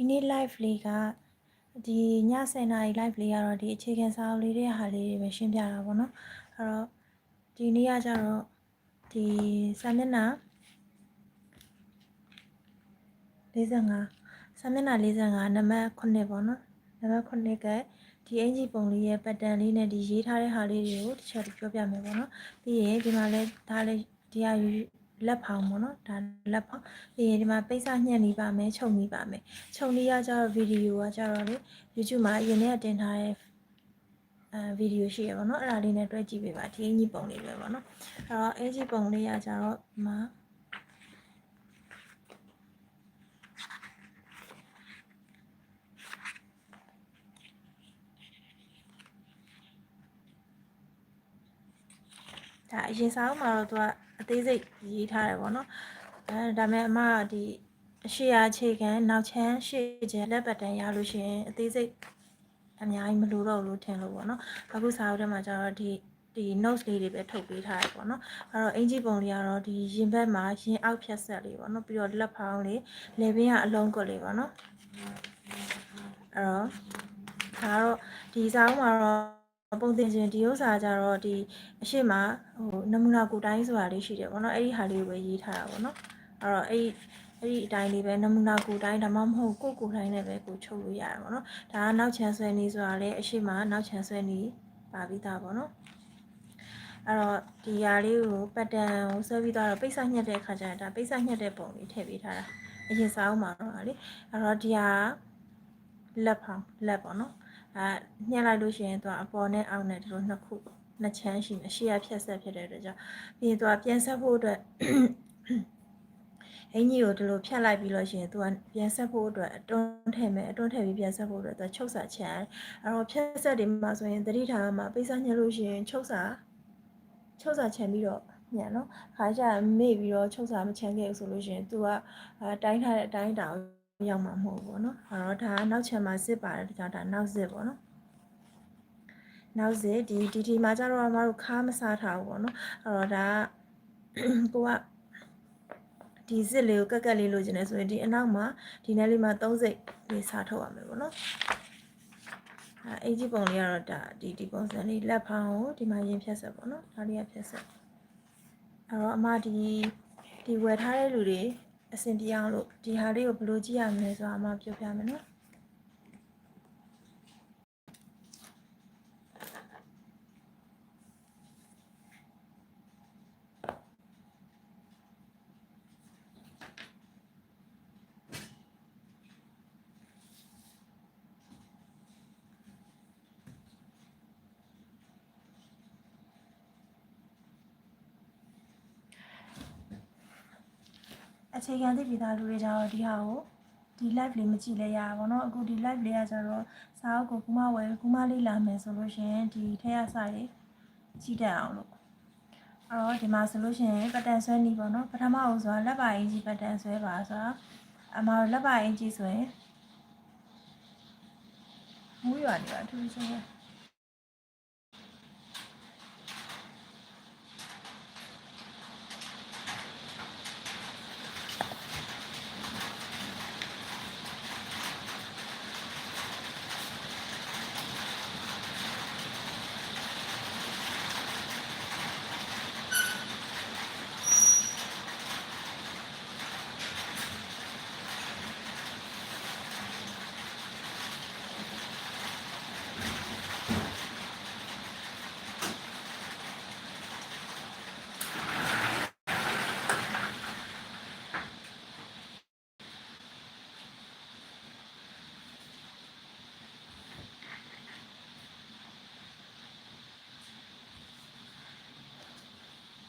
ဒီနေ့ live လေးကဒီည7:00နာရီ live လေးကတော့ဒီအခြေခံစာအုပ်လေးတွေဟာလေးတွေပဲရှင်းပြတာပေါ့နော်အဲ့တော့ဒီနေ့ကကျတော့ဒီစာမျက်နှာ45စာမျက်နှာ45နံပါတ်9ပေါ့နော်နံပါတ်9ကဒီအင်ဂျီပုံလေးရဲ့ပတ်တန်လေးနဲ့ဒီရေးထားတဲ့ဟာလေးတွေကိုတစ်ချက်ပြောပြမယ်ပေါ့နော်ပြီးရင်ဒီမှာလဲဒါလေးဒီဟာယူ လက်ဖောင်ပေါ့နော်ဒါလက်ဖောင်ပြီးရင်ဒီမှာပိတ်စညှက်နေပါမယ်ခြုံနေပါမယ်ခြုံနေရကြတော့ဗီဒီယိုကကြတော့လေ YouTube မှာအရင်ကတင်ထားတဲ့အဲဗီဒီယိုရှိရပါတော့အဲ့ဒါလေးနဲ့တွဲကြည့်ပေးပါဒီအင်ကြီးပုံလေးပဲပေါ့နော်အဲ့တော့အင်ကြီးပုံလေးရကြတော့ဒီမှာဒါအရင်စာအုပ်မှာတော့သူက အသေးစိတ်ရေးထားတယ်ပေါ့နော်အဲဒါပေမဲ့အမကဒီအရှိရာအခြေခံနောက်ချမ်းရှေ့ကျန်လက်ပတ်တန်ရလို့ရှိရင်အသေးစိတ်အများကြီးမလိုတော့ဘူးလို့ထင်လို့ပေါ့နော်အခုစာအုပ်ထဲမှာကျတော့ဒီဒီ notes လေးတွေပဲထုတ်ပေးထားတယ်ပေါ့နော်အဲ့တော့အင်ဂျီပုံလေးကတော့ဒီရင်ဘက်မှာရင်အောက်ဖြတ်ဆက်လေးပေါ့နော်ပြီးတော့လက်ဖောင်းလေးလေဘင်းကအလုံးကွက်လေးပေါ့နော်အဲ့တော့ဒါကတော့ဒီစာအုပ်မှာတော့ ပုံတင်ခြင်းဒီဥစ္စာကြတော့ဒီအရှိမဟိုနမူနာကိုတိုင်းဆိုတာလေးရှိတယ်ပေါ့နော်အဲ့ဒီဟာလေးကိုပဲရေးထားတာပေါ့နော်အဲ့တော့အဲ့ဒီအဲ့ဒီအတိုင်းလေးပဲနမူနာကိုတိုင်းဒါမှမဟုတ်ကိုကိုတိုင်းနဲ့ပဲကိုချုပ်လို့ရတယ်ပေါ့နော်ဒါကနောက်ချန်ဆွဲနေဆိုတာလေအရှိမနောက်ချန်ဆွဲနေပါပြီးသားပေါ့နော်အဲ့တော့ဒီຢာလေးကိုပတ်တန်ကိုဆွဲပြီးတော့ပိတ်ဆက်ညှက်တဲ့အခါကျရင်ဒါပိတ်ဆက်ညှက်တဲ့ပုံလေးထည့်ပေးထားတာအရင်စာအုပ်မှာတော့ဟာလေအဲ့တော့ဒီဟာလက်ဖောင်လက်ပေါ့နော် အဲညှက်လိုက်လို့ရှိရင်သူကအပေါ်နဲ့အောက်နဲ့ဒီလိုနှစ်ခုနှစ်ချမ်းရှိမယ်ရှေ့ကဖြတ်ဆက်ဖြစ်တဲ့အတွက်ကြောင့်ပြီးရင်သူကပြန်ဆက်ဖို့အတွက်အင်ကြီးကိုဒီလိုဖြတ်လိုက်ပြီးလို့ရှိရင်သူကပြန်ဆက်ဖို့အတွက်အတွန်းထည့်မယ်အတွန်းထည့်ပြီးပြန်ဆက်ဖို့အတွက်သူချုပ်စာချမ်းအဲ့တော့ဖြတ်ဆက်တွေမှာဆိုရင်တတိထားမှာပိတ်စညှက်လို့ရှိရင်ချုပ်စာချုပ်စာချမ်းပြီးတော့ညံနော်ခါကျမေ့ပြီးတော့ချုပ်စာမချမ်းခဲ့ဘူးဆိုလို့ရှိရင် तू ကတိုင်းထားတဲ့အတိုင်းတောင် ရောက်မှာမဟုတ်ဘူးပေါ့နော်အဲ့တော့ဒါကနောက်ချမ်းမှာစစ်ပါတယ်ဒါကြောင့်ဒါနောက်စစ်ပေါ့နော်နောက်စစ်ဒီဒီဒီမှာကျတော့အမတို့ခါမစားထားဘူးပေါ့နော်အဲ့တော့ဒါကိုကဒီစစ်လေးကိုကက်ကက်လေးလိုချင်တယ်ဆိုရင်ဒီအနောက်မှာဒီနယ်လေးမှာ၃စိတ်လေးစားထုတ်ရမယ်ပေါ့နော်အဲအကြီးပုံလေးကတော့ဒါဒီဒီပုံစံလေးလက်ဖောင်းကိုဒီမှာရင်ဖြတ်ဆက်ပေါ့နော်ဒါလေးကဖြတ်ဆက်အဲ့တော့အမဒီဒီဝယ်ထားတဲ့လူတွေ အဆင်ပြေအောင်လို့ဒီဟာလေးကိုဘယ်လိုကြည့်ရမလဲဆိုတာအမပြောပြမယ်နော် အခြေခံသိပြီးသားလူတွေကြတော့ဒီဟာကိုဒီ live လေးမကြည့်လဲရပါဘောနော်အခုဒီ live လေးကကျတော့စာအုပ်ကိုကူမဝယ်ကူမလေးလာမယ်ဆိုလို့ရှင်ဒီထက်ရစာရေးကြည့်တတ်အောင်လို့အဲ့တော့ဒီမှာဆိုလို့ရှင်ပတ်တန်ဆွဲနီးပေါ့နော်ပထမအုပ်ဆိုတာလက်ပါအင်ကြီးပတ်တန်ဆွဲပါဆိုတာအမှားလက်ပါအင်ကြီးဆိုရင်မူးရွာနေတာအထူးဆုံးပဲ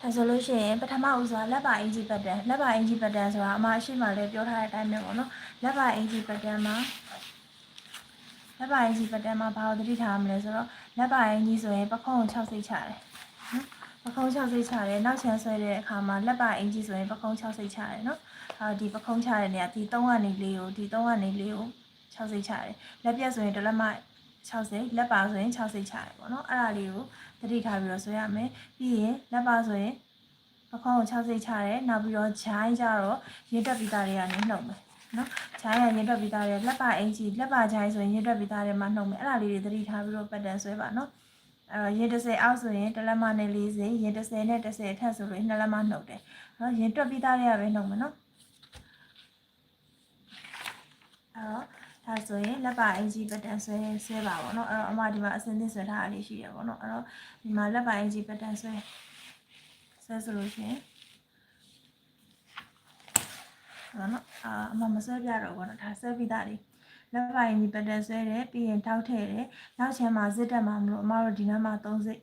င်ဒါဆိုလို့ရှိရင်ပထမဦးစွာလက်ပါအင်ဂျီပတ်တန်လက်ပါအင်ဂျီပတ်တန်ဆိုတာအမရှိမှလည်းပြောထားတဲ့အတိုင်းပဲပေါ့နော်လက်ပါအင်ဂျီပတ်တန်မှာလက်ပါအင်ဂျီပတ်တန်မှာဘာလို့သတိထားမလဲဆိုတော့လက်ပါအင်ဂျီဆိုရင်ပခုံး6စိတ်ချတယ်နော်ပခုံး6စိတ်ချတယ်နောက်ချမ်းဆွဲတဲ့အခါမှာလက်ပါအင်ဂျီဆိုရင်ပခုံး6စိတ်ချတယ်နော်အဲဒီပခုံးချတဲ့နေရာဒီ3ကနေ4ကိုဒီ3ကနေ4ကို6စိတ်ချတယ်လက်ပြတ်ဆိုရင်တစ်လက်မ6စိတ်လက်ပါဆိုရင်6စိတ်ချတယ်ပေါ့နော်အဲ့ဒါလေးကို တတိထားပြီးတော့ဆွဲရမယ်ပြီးရင်လက်ပါဆိုရင်ပခုံးကို6စိတ်ချတယ်နောက်ပြီးတော့ဂျိုင်းကြတော့ရင်းတက်ပြီးသားတွေကနေနှုတ်မယ်နော်ဂျိုင်းကရင်တွက်ပြီးသားတယ်လက်ပါအင်ကြီးလက်ပါဂျိုင်းဆိုရင်ရင်တွက်ပြီးသားတယ်မှာနှုတ်မယ်အဲ့ဒါလေးတွေသတိထားပြီးတော့ပတ်တန်ဆွဲပါနော်အဲ့တော့ရင်30အောက်ဆိုရင်တစ်လက်မနဲ့40ရင်30နဲ့30အထက်ဆိုရင်နှစ်လက်မနှုတ်တယ်နော်ရင်တွက်ပြီးသားတွေကပဲနှုတ်မယ်နော်အဲ့တော့ဒါ ဆိုရင်လက်ပါအင်ကြီးပတ်တန်ဆွဲဆွဲပါပေါ့နော်အဲ့တော့အမဒီမှာအစင်းသစ်ဆွဲထားတာလေးရှိရပေါ့နော်အဲ့တော့ဒီမှာလက်ပါအင်ကြီးပတ်တန်ဆွဲဆွဲဆိုလို့ရှိရင်ဟုတ်နော်အာအမမဆွဲပြတော့ဘောနော်ဒါဆွဲပြီးသားလေးလက်ပိုင်းဒီပတ်တက်ဆွဲတယ်ပြီးရင်တောက်ထည့်တယ်နောက်ချမ်းမှာဇစ်တက်မှာမလို့အမတို့ဒီနားမှာ3စိတ်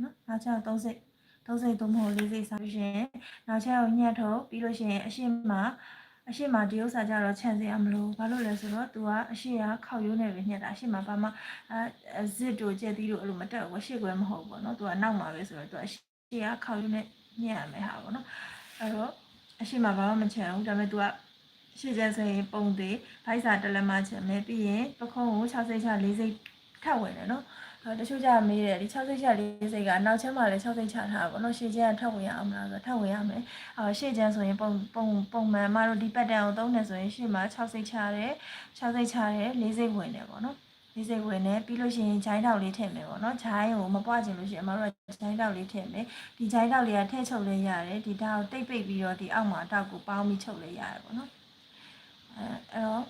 နော်နောက်ချမ်း3စိတ်3စိတ်သုံးဖို့4စိတ်ဆောက်ရှင်နောက်ချမ်းကိုညှက်ထုတ်ပြီးလို့ရှိရင်အရှိမ အရှိမဒီဥစ္စာကြတော့ခြံစရာမလိုဘာလို့လဲဆိုတော့ तू ကအရှိကခောက်ရိုးနေပဲညှက်တာအရှိမဘာမှအဲဇစ်တို့ကျက်သီးတို့အဲ့လိုမတက်ဘူးရှေ့ကွယ်မဟုတ်ဘူးပေါ့နော် तू ကနောက်မှာပဲဆိုတော့ तू အရှိကခောက်ရိုးနဲ့ညှက်ရမယ်ဟာပေါ့နော်အဲ့တော့အရှိမဘာမှမချမ်းဘူးဒါပေမဲ့ तू ကရှေ့ကျန်ဆိုရင်ပုံသေးဖိုက်စာတလက်မချင်မယ်ပြီးရင်ပခုံးကို6စိတ်ချ4စိတ်ထပ်ဝင်တယ်နော်အဲ တချို့ကြမေးတယ်ဒီ6စိတ်ချ4စိတ်ကနောက်ချမ်းမှာလည်း6စိတ်ချထားတာပေါ့နော်ရှေ့ကျန်ကထပ်ဝင်ရအောင်မလားဆိုတော့ထပ်ဝင်ရမယ်အော်ရှေ့ကျန်ဆိုရင်ပုံပုံပုံမှန်မတို့ဒီပတ်တန်ကိုသုံးနေဆိုရင်ရှေ့မှာ6စိတ်ချတယ်6စိတ်ချတယ်4စိတ်ဝင်တယ်ပေါ့နော်လေးစိတ်ဝင်တယ်ပြီးလို့ရှိရင်ဂျိုင်းတောက်လေးထည့်မယ်ပေါ့နော်ဂျိုင်းကိုမပွားချင်လို့ရှိရင်အမတို့ကဂျိုင်းတောက်လေးထည့်မယ်ဒီဂျိုင်းတောက်လေးကထည့်ချုပ်လေးရတယ်ဒီတောက်တိတ်ပိတ်ပြီးတော့ဒီအောက်မှာတောက်ကိုပေါင်းပြီးချုပ်လေးရတယ်ပေါ့နော်အဲအဲ့တော့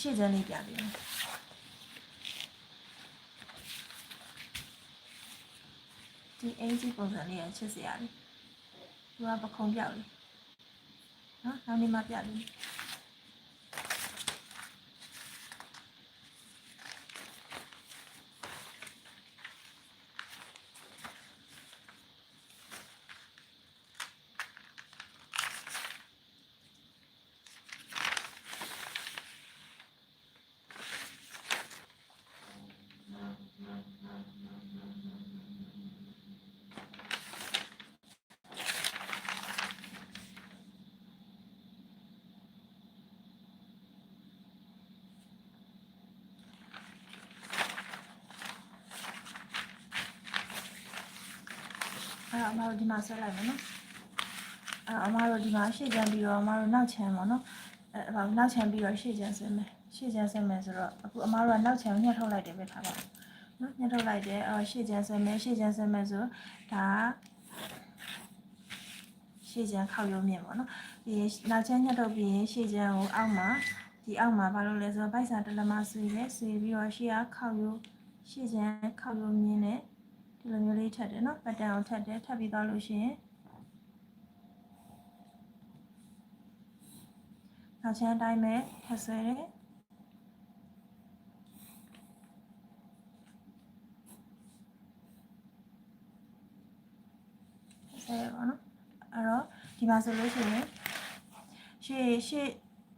ရှေ့ကျန်းလေးပြပေးမယ် ဒီအင်ဂျီပုံစံလေးရချစ်စရာလေးသူကပခုံးပြောက်လေးနော်နောက်နေ့မှပြလေး အဲ့တော့အမတို့ဒီမှာဆက်လိုက်မယ်နော်အဲ့တော့အမတို့ဒီမှာရှေ့ကျန်ပြီးတော့အမတို့နောက်ချမ်းပါနော်အဲ့ဒါနောက်ချမ်းပြီးတော့ရှေ့ကျန်ဆင်းမယ်ရှေ့ကျန်ဆင်းမယ်ဆိုတော့အခုအမတို့ကနောက်ချမ်းညှက်ထုတ်လိုက်တယ်ပဲထားပါနော်ညှက်ထုတ်လိုက်တယ်အော်ရှေ့ကျန်ဆင်းမယ်ရှေ့ကျန်ဆင်းမယ်ဆိုဒါရှေ့ကျန်ခောက်ရုံးမြင့်ပေါ့နော်ဒီနောက်ချမ်းညှက်ထုတ်ပြီးရင်ရှေ့ကျန်ကိုအောက်မှာဒီအောက်မှာဘာလို့လဲဆိုတော့ဗိုက်စာတလမဆွေးတယ်ဆွေးပြီးတော့ရှေ့ကခောက်ရုံးရှေ့ကျန်ခောက်ရုံးမြင့်နဲ့ ဒီလိုမျိုးလေးထပ်တယ်နော်ပတ်တန်အောင်ထပ်တယ်ထပ်ပြီးသွားလို့ရှိရင်နောက်ချမ်းအတိုင်းပဲထပ်ဆွဲတယ်ဆဲပါနော်အဲ့တော့ဒီမှာဆိုလို့ရှိရင်ရှေ့ရှေ့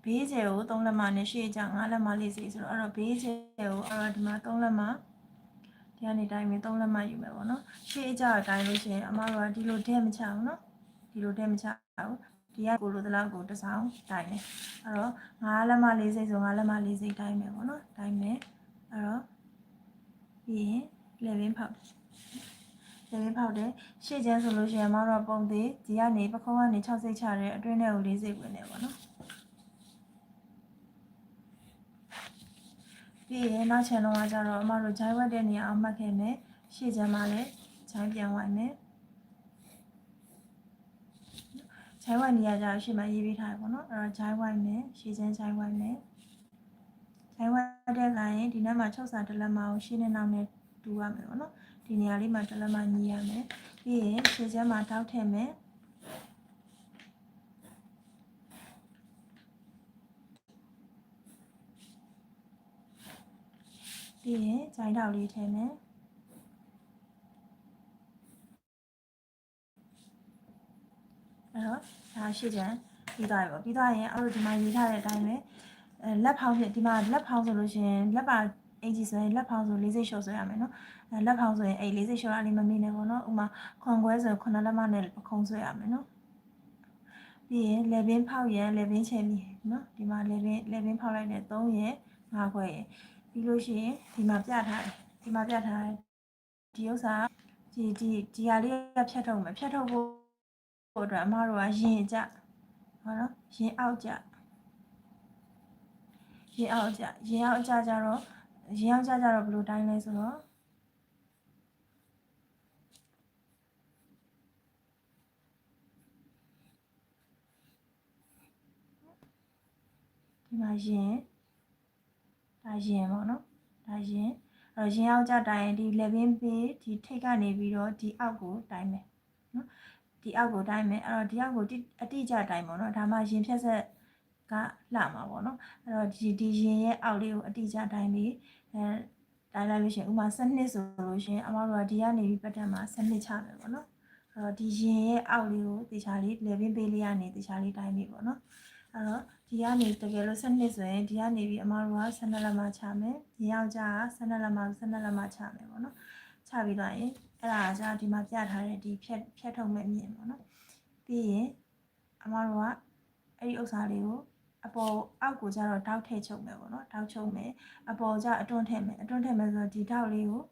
ဘေးကျယ်ကို3လက်မနဲ့ရှေ့ကျ5လက်မလေးစီဆိုတော့အဲ့တော့ဘေးကျယ်ကိုအဲ့တော့ဒီမှာ3လက်မ ဒီကနေတိုင်းပြီး3လက်မယူမယ်ပေါ့နော်ရှေ့အကြအတိုင်းလို့ရှိရင်အမတို့ကဒီလိုဒဲမချအောင်နော်ဒီလိုဒဲမချအောင်ဒီကကိုလိုသလားကိုတစောင်းတိုင်းတယ်အဲ့တော့9လက်မ4စိတ်ဆို9လက်မ4စိတ်တိုင်းမယ်ပေါ့နော်တိုင်းမယ်အဲ့တော့ပြီးရင် level ဖောက်တယ် level ဖောက်တယ်ရှေ့ကျန်းဆိုလို့ရှိရင်အမတို့ကပုံသေးဒီကနေပခုံးကနေ6စိတ်ချတယ်အတွင်းထဲကို4စိတ်ဝင်တယ်ပေါ့နော် ပြီးရင်နောက်ချန်တော့ကကြတော့အမတို့ဂျိုင်းဝက်တဲ့နေရာအောင်မှတ်ခဲ့မယ်ရှေ့ကျန်းမှာလည်းဂျိုင်းပြန်ဝိုင်းမယ်ဂျိုင်းဝိုင်းနေရာကြတော့ရှေ့မှာရေးပေးထားတယ်ပေါ့နော်အဲ့တော့ဂျိုင်းဝိုင်းမယ်ရှေ့ကျန်းဂျိုင်းဝိုင်းမယ်ဂျိုင်းဝိုင်းတဲ့ခါရင်ဒီနေ့မှာ6စာတစ်လက်မအောင်ရှေ့နဲ့နောက်နဲ့တူရမယ်ပေါ့နော်ဒီနေရာလေးမှာတစ်လက်မညီးရမယ်ပြီးရင်ရှေ့ကျန်းမှာတောက်ထည့်မယ် ပြီးရင်ဂျိုင်းတောက်လေးထည့်မယ်အဲ့တော့ဒါရှေ့ကျန်ပြီးသွားပြီပေါ့ပြီးသွားရင်အဲ့လိုဒီမှာရေးထားတဲ့အတိုင်းပဲအဲလက်ဖောင်းဖြစ်ဒီမှာလက်ဖောင်းဆိုလို့ရှိရင်လက်ပါအင်ဂျီဆိုရင်လက်ဖောင်းဆို၄စိတ်လျှော့ဆွဲရမယ်နော်အဲလက်ဖောင်းဆိုရင်အဲ့၄စိတ်လျှော့ရလေးမမေ့နဲ့ပေါ့နော်ဥမာခွန်ခွဲဆိုရင်ခုနှစ်လက်မနဲ့ပခုံးဆွဲရမယ်နော်ပြီးရင်လေဘင်းဖောက်ရန်လေဘင်းချဲပြီနော်ဒီမှာလေဘင်းလေဘင်းဖောက်လိုက်တဲ့3ရယ်5ခွဲရယ် ပြီးလို့ရှိရင်ဒီမှာပြထားတယ်ဒီမှာပြထားတယ်ဒီဥစ္စာဒီဒီဒီဟာလေးကဖြတ်ထုတ်မယ်ဖြတ်ထုတ်ဖို့အတွက်အမတို့ကရင်ကြဟောနော်ရင်အောက်ကြရေအောက်အကြရေအောက်အကြကြတော့ရေအောက်အကြကြတော့ဘယ်လိုတိုင်းလဲဆိုတော့ဒီမှာရင် ဒါရင်ပေါ့နော်ဒါရင်အဲ့တော့ရင်အောက်ကြတိုင်းဒီ level page ဒီထိတ်ကနေပြီးတော့ဒီအောက်ကိုတိုင်းမယ်နော်ဒီအောက်ကိုတိုင်းမယ်အဲ့တော့ဒီအောက်ကိုတိအတိအကျတိုင်းပေါ့နော်ဒါမှရင်ဖြတ်ဆက်ကလှမှာပေါ့နော်အဲ့တော့ဒီဒီရင်ရဲ့အောက်လေးကိုအတိအကျတိုင်းပြီးအဲတိုင်းလိုက်လို့ရှိရင်ဥပမာစနစ်ဆိုလို့ရှိရင်အမတို့ကဒီကနေပြီးပတ်တက်မှာစနစ်ချမယ်ပေါ့နော်အဲ့တော့ဒီရင်ရဲ့အောက်လေးကိုတေချာလေး level page လေးကနေတေချာလေးတိုင်းပြီပေါ့နော်အဲ့တော့ ဒီကနေတကယ်လို့စနစ်ဆိုရင်ဒီကနေပြီးအမတို့ကဆန္ဒလက်မချမယ်။ညီယောက်ျားကဆန္ဒလက်မဆန္ဒလက်မချမယ်ပေါ့နော်။ချပြီးတော့ရင်အဲ့ဒါကじゃဒီမှာပြထားတဲ့ဒီဖြတ်ဖြတ်ထုတ်မဲ့မြင်ပေါ့နော်။ပြီးရင်အမတို့ကအဲ့ဒီဥစ္စာလေးကိုအပေါ်အောက်ကိုကျတော့တောက်ထည့်ချုပ်မယ်ပေါ့နော်။တောက်ချုပ်မယ်။အပေါ်ကျအတွန်းထည့်မယ်။အတွန်းထည့်မယ်ဆိုတော့ဒီတောက်လေးကို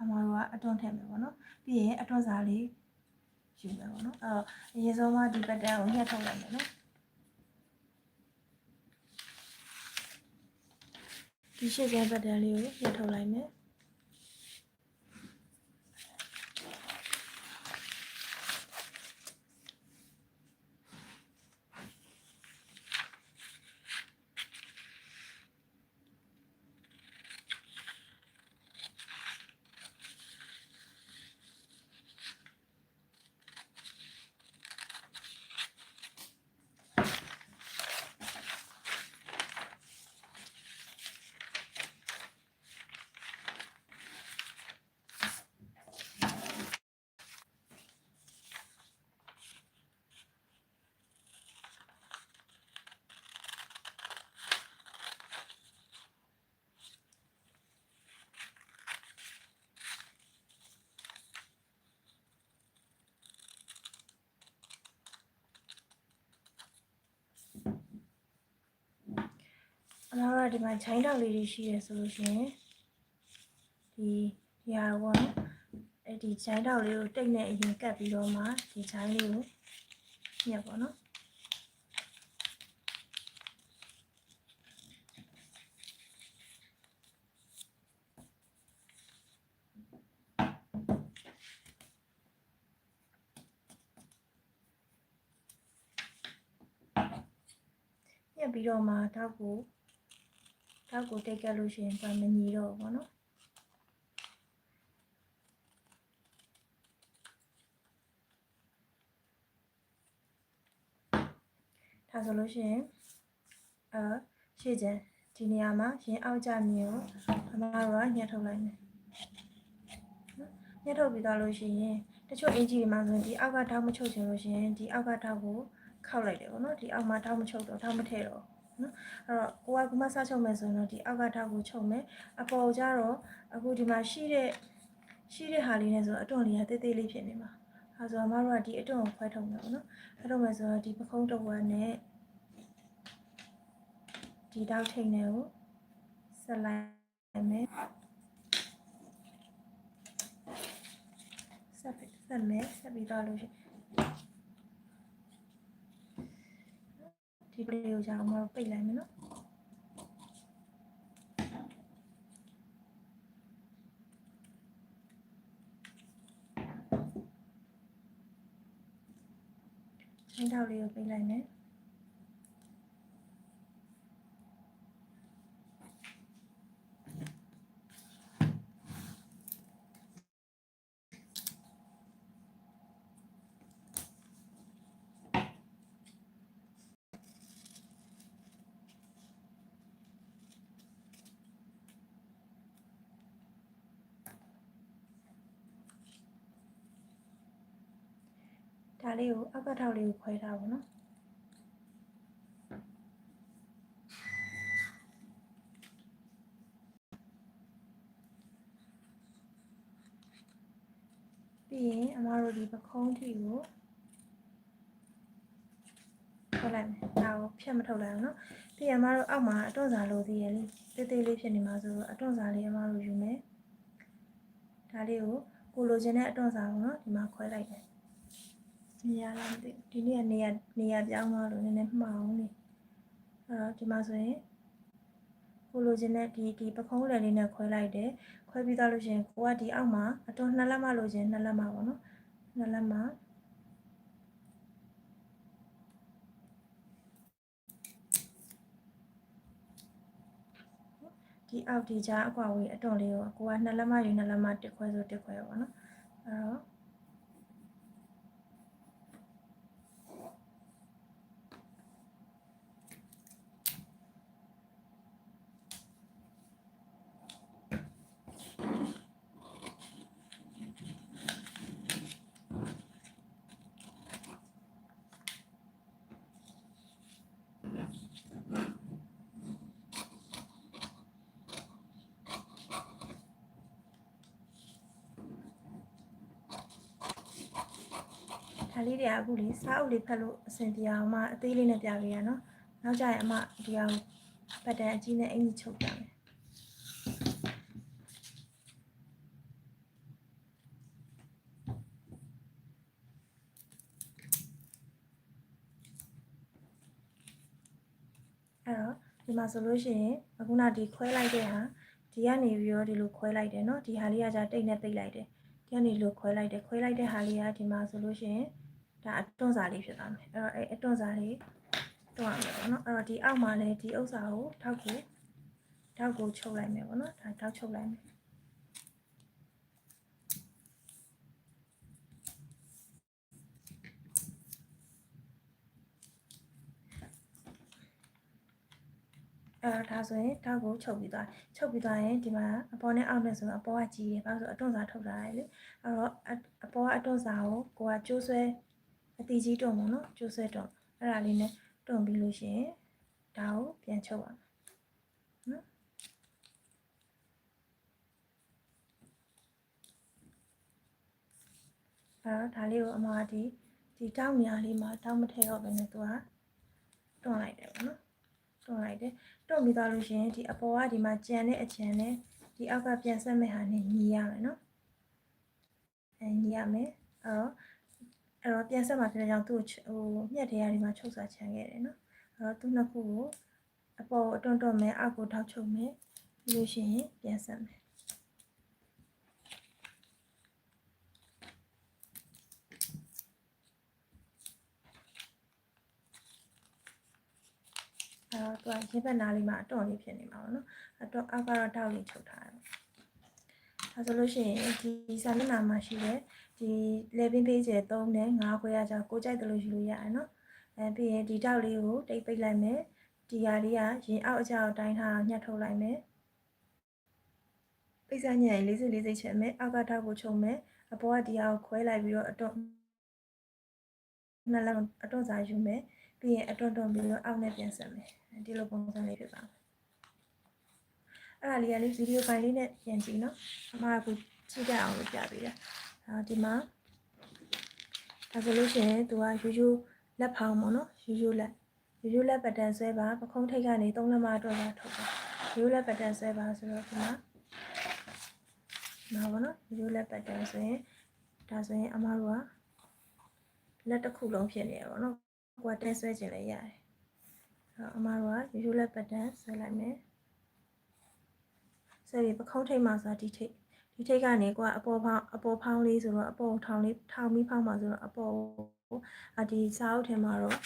အမတို့ကအတွန်းထည့်မယ်ပေါ့နော်။ပြီးရင်အတွန်းစာလေးယူမယ်ပေါ့နော်။အဲ့တော့အရင်ဆုံးကဒီပတ်တန်းကိုညှက်ထုတ်လိုက်မယ်နော်။ ဒီရှေ့ကျန်းပတ်တန်းလေးကိုရထုတ်လိုက်မယ် အမတို့ကဒီမှာချိုင်းတောက်လေးတွေရှိရဆိုလို့ရှိရင်ဒီဒီဟာပေါ့နော်အဲ့ဒီချိုင်းတောက်လေးကိုတိတ်နဲ့အရင်ကတ်ပြီးတော့မှဒီချိုင်းလေးကိုညက်ပေါ့နော်ညက်ပြီးတော့မှတောက်ကို တောက်ကိုတိတ်ကတ်လို့ရှိရင်ပါမညီတော့ဘူးပေါ့နော်ဒါဆိုလို့ရှိရင်အာရှေ့ကျန်ဒီနေရာမှာရင်အောက်ကြမြင်ကိုအမတို့ကညှက်ထုတ်လိုက်မယ်ညှက်ထုတ်ပြီးသွားလို့ရှိရင်တချို့အင်ဂျီတွေမှာဆိုရင်ဒီအောက်ကထောက်မချုပ်ချင်လို့ရှိရင်ဒီအောက်ကထောက်ကိုခောက်လိုက်တယ်ပေါ့နော်ဒီအောက်မှာထောက်မချုပ်တော့ထောက်မထည့်တော့ နော်အဲ့တော့ကိုကကမဆက်ချုပ်မယ်ဆိုရင်တော့ဒီအောက်ကထောက်ကိုချုပ်မယ်အပေါ်ကျတော့အခုဒီမှာရှိတဲ့ရှိတဲ့ဟာလေးနဲ့ဆိုအတွန့်လေးကတေးသေးလေးဖြစ်နေမှာအဲဆိုအမတို့ကဒီအတွန့်ကိုခွဲထုတ်မယ်ပေါ့နော်ခွဲထုတ်မယ်ဆိုတော့ဒီပခုံးတစ်ဝက်နဲ့ဒီတောက်ထိန်တွေကိုဆက်လိုက်မယ်ဆက်ပြီးဆက်မယ်ဆက်ပြီးတော့လို့ရှိ ဒီပလေးကိုကြာအောင်မပိတ်လိုက်မယ်နော်ချင်းတောက်လေးကိုပိတ်လိုက်မယ် ဒါလေးကိုအောက်ကထောက်လေးကိုခွဲထားပါတော့ပြီးရင်အမတို့ဒီပခုံးထီကိုထွက်လိုက်မယ်ဒါကိုဖြတ်မထုတ်လိုက်အောင်နော်ပြီးရင်အမတို့အောက်မှာအတွန့်စာလိုသေးရဲ့လေတေးသေးလေးဖြစ်နေမှာဆိုတော့အတွန့်စာလေးအမတို့ယူမယ်ဒါလေးကိုကိုလိုချင်တဲ့အတွန့်စာကိုနော်ဒီမှာခွဲလိုက်တယ် နေရာလားမသိဘူးဒီနေ့ကနေရာနေရာပြောင်းသွားလို့နည်းနည်းမှားအောင်နေအဲ့တော့ဒီမှာဆိုရင်ကိုလိုချင်တဲ့ဒီဒီပခုံးလည်လေးနဲ့ခွဲလိုက်တယ်ခွဲပြီးတော့လို့ရှရင်ကိုကဒီအောက်မှာအတွန်းနှစ်လက်မလိုချင်နှစ်လက်မပေါ့နော်နှစ်လက်မဒီအောက်ဒီကြားအကွာဝေးအတွန်းလေးကိုကိုကနှစ်လက်မယူနှစ်လက်မတစ်ခွဲဆိုတစ်ခွဲပေါ့နော်အဲ့တော့ လေးတွေကအခုလေစားအုပ်လေးဖက်လို့အဆင်ပြေအောင်အမအသေးလေးနဲ့ပြပေးရနော်နောက်ကြရင်အမဒီအောင်ပတ်တန်အကြီးနဲ့အင်ကြီးချုပ်ပြမယ်အဲ့တော့ဒီမှာဆိုလို့ရှိရင်အခုနဒီခွဲလိုက်တဲ့ဟာဒီကနေပြီးတော့ဒီလိုခွဲလိုက်တယ်เนาะဒီဟာလေးကじゃတိတ်နဲ့ပိတ်လိုက်တယ်ဒီကနေလိုခွဲလိုက်တယ်ခွဲလိုက်တဲ့ဟာလေးကဒီမှာဆိုလို့ရှိရင် ဒါအတွန်းစာလေးဖြစ်သွားမယ်အဲ့တော့အဲ့အတွန်းစာလေးတွန်းရမယ်ပေါ့နော်အဲ့တော့ဒီအောက်မှာလည်းဒီဥစ္စာကိုထောက်ကိုထောက်ကိုချုပ်လိုက်မယ်ပေါ့နော်ဒါထောက်ချုပ်လိုက်မယ်အဲ့တော့ဒါဆိုရင်ထောက်ကိုချုပ်ပြီးသွားချုပ်ပြီးသွားရင်ဒီမှာအပေါ်နဲ့အောက်နဲ့ဆိုတော့အပေါ်ကကြီးတယ်ဘာလို့ဆိုအတွန်းစာထုတ်ထားတယ်လေအဲ့တော့အပေါ်ကအတွန်းစာကိုကိုကကျိုးဆွဲ အတီကြီးတွန်းပေါ့နော်ကျိုးဆွဲတွန်းအဲ့ဒါလေးနဲ့တွန်းပြီးလို့ရှိရင်ဒါကိုပြန်ချုပ်ပါမယ်နော်အဲ့တော့ဒါလေးကိုအမဒီဒီတောင်းညာလေးမှာတောင်းမထည့်တော့ဘဲနဲ့သူကတွန်းလိုက်တယ်ပေါ့နော်တွန်းလိုက်တယ်တွန်းပြီးသွားလို့ရှိရင်ဒီအပေါ်ကဒီမှာကြံတဲ့အချံနဲ့ဒီအောက်ကပြန်ဆက်မဲ့ဟာနဲ့ညီရမယ်နော်အဲညီရမယ်အဲ့တော့ အဲ့တော့ပြန်ဆက်မှာဖြစ်တဲ့ကြောင့်သူ့ဟိုညက်တရားဒီမှာချုပ်စာချန်ခဲ့တယ်နော်အဲ့တော့သူ့နှစ်ခုကိုအပေါ်အတွန်းတွန်းမယ်အောက်ကိုထောက်ချုပ်မယ်ပြီးလို့ရှိရင်ပြန်ဆက်မယ်အဲ့တော့သူကရေဘက်နားလေးမှာအတော့လေးဖြစ်နေမှာပေါ့နော်အတော့အောက်ကတော့တောက်လေးချုပ်ထားတယ် ဒါဆိုလို့ရှိရင်ဒီစာမျက်နှာမှာရှိတဲ့ဒီ level page 3နဲ့5ခွဲရကြကိုကြိုက်တယ်လို့ယူလို့ရတယ်နော်အဲပြီးရင်ဒီတောက်လေးကိုတိတ်ပိတ်လိုက်မယ်ဒီဟာလေးကရင်အောက်အကျအောက်တိုင်းထားညှက်ထုတ်လိုက်မယ်ပိတ်စညံလေးစိလေးစိချက်မယ်အောက်ကထောက်ကိုချုပ်မယ်အပေါ်ကဒီဟာကိုခွဲလိုက်ပြီးတော့အတော့နှလုံးအတော့စာယူမယ်ပြီးရင်အတွန်းတွန်းပြီးတော့အောက်နဲ့ပြန်ဆက်မယ်ဒီလိုပုံစံလေးဖြစ်ပါမယ် အဲ့ဒါလေးကလေဗီဒီယိုဖိုင်လေးနဲ့ပြန်ကြည့်နော်အမကကြည့်ကြအောင်လို့ပြပေးတာအဲဒီမှာဒါဆိုလို့ရှိရင်သူကရိုးရိုးလက်ဖောင်းပေါ့နော်ရိုးရိုးလက်ရိုးရိုးလက်ပတ်တန်ဆွဲပါပခုံးထိတ်ကနေသုံးလက်မအတွက်ပါထုတ်ပါရိုးရိုးလက်ပတ်တန်ဆွဲပါဆိုတော့ဒီမှာနာပါနော်ရိုးရိုးလက်ပတ်တန်ဆိုရင်ဒါဆိုရင်အမတို့ကလက်တစ်ခုလုံးဖြစ်နေရပါတော့ကိုကတဲဆွဲခြင်းလည်းရတယ်အမတို့ကရိုးရိုးလက်ပတ်တန်ဆွဲလိုက်မယ် ဆွဲပြီးပခုံးထိတ်မှဆိုတာဒီထိတ်ဒီထိတ်ကနေကိုကအပေါ်ဖောင်းအပေါ်ဖောင်းလေးဆိုတော့အပေါ်ထောင်လေးထောင်ပြီးဖောင်းမှဆိုတော့အပေါ်အဒီစာအုပ်ထဲမှာတော့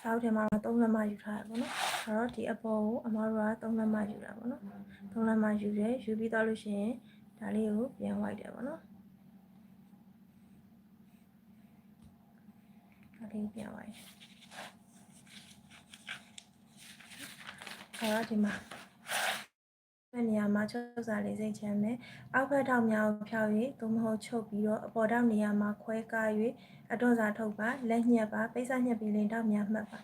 စာအုပ်ထဲမှာတော့3လက်မယူထားရပါတော့အဲ့တော့ဒီအပေါ်ကိုအမတို့က3လက်မယူတာပေါ့နော်3လက်မယူတယ်ယူပြီးတော့လို့ရှိရင်ဒါလေးကိုပြန်ဝိုက်တယ်ပေါ့နော်ဒါလေးပြန်ဝိုက်အဲ့တော့ဒီမှာ မဲ့နေရာမှာချုပ်စာလေးစိတ်ချမ်းမယ်အောက်ဖက်ထောက်များကိုဖြောက်၍သို့မဟုတ်ချုပ်ပြီးတော့အပေါ်ထောက်နေရာမှာခွဲကား၍အတော့စာထုတ်ပါလက်ညှက်ပါပိတ်စညှက်ပြီးလင်ထောက်များမှတ်ပါ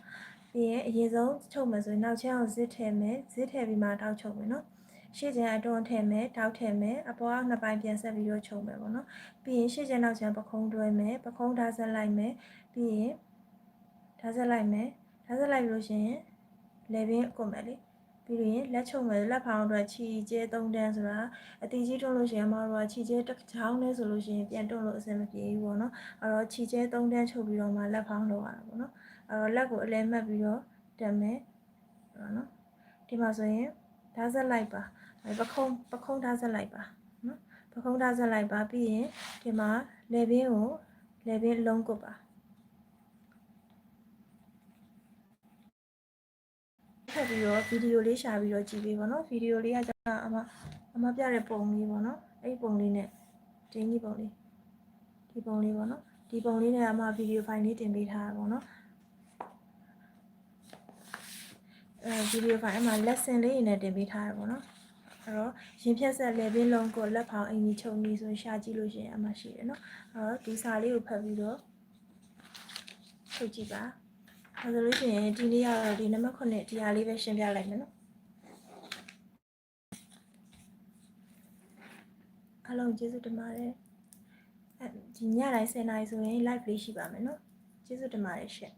ပြီးရင်အရင်ဆုံးချုပ်မယ်ဆိုရင်နောက်ချမ်းအောင်ဇစ်ထည့်မယ်ဇစ်ထည့်ပြီးမှထောက်ချုပ်မယ်နော်ရှေ့ကျန်အတွန်းထည့်မယ်ထောက်ထည့်မယ်အပေါ်အောက်နှစ်ပိုင်းပြန်ဆက်ပြီးတော့ချုပ်မယ်ပေါ့နော်ပြီးရင်ရှေ့ကျန်နောက်ချမ်းပခုံးတွဲမယ်ပခုံးဓာတ်ဆက်လိုက်မယ်ပြီးရင်ဓာတ်ဆက်လိုက်မယ်ဓာတ်ဆက်လိုက်လို့ရှိရင်လေဘင်းကုန်မယ်လေ ပြီးရင်လက်ချုပ်မယ်လက်ဖောင်းအတွက်ခြီကျဲ3တန်းဆိုတာအတီကြီးတွန်းလို့ရှိရင်မတော်ခြီကျဲတစ်ချောင်းနဲ့ဆိုလို့ရှိရင်ပြန်တွန်းလို့အဆင်မပြေဘူးပေါ့နော်အဲ့တော့ခြီကျဲ3တန်းချုပ်ပြီးတော့မှလက်ဖောင်းလုပ်ရတာပေါ့နော်အဲ့တော့လက်ကိုအလဲမှတ်ပြီးတော့တက်မယ်ပေါ့နော်ဒီမှာဆိုရင်ဓာတ်ဆက်လိုက်ပါအဲပခုံးပခုံးဓာတ်ဆက်လိုက်ပါနော်ပခုံးဓာတ်ဆက်လိုက်ပါပြီးရင်ဒီမှာလေဘင်းကိုလေဘင်းလုံးကုတ်ပါ ထပ်ပြီးတော့ဗီဒီယိုလေးရှာပြီးတော့ကြည့်ပေးပါနော်ဗီဒီယိုလေးကကျတော့အမအမပြတဲ့ပုံလေးပေါ့နော်အဲ့ဒီပုံလေးနဲ့တင်းကြီးပုံလေးဒီပုံလေးပေါ့နော်ဒီပုံလေးနဲ့အမဗီဒီယိုဖိုင်လေးတင်ပေးထားတာပေါ့နော်အဲဗီဒီယိုဖိုင်အမှ lesson လေးတွေနဲ့တင်ပေးထားရပါတော့အဲ့တော့ရင်ဖြတ်ဆက်လေပင်လုံးကိုလက်ဖောင်အင်ကြီးချုပ်နေဆိုရှာကြည့်လို့ရှိရင်အမှရှိတယ်နော်အဲ့တော့ဒီစာလေးကိုဖတ်ပြီးတော့ထုတ်ကြည့်ပါ အဲဆိုလို့ရှိရင်ဒီနေ့ကတော့ဒီနံပါတ်9ဒီဟာလေးပဲရှင်းပြလိုက်မယ်နော်အားလုံးကျေးဇူးတင်ပါတယ်အဲဒီညတိုင်း10:00နာရီဆိုရင် live လေးရှိပါမယ်နော်ကျေးဇူးတင်ပါတယ်ရှင့်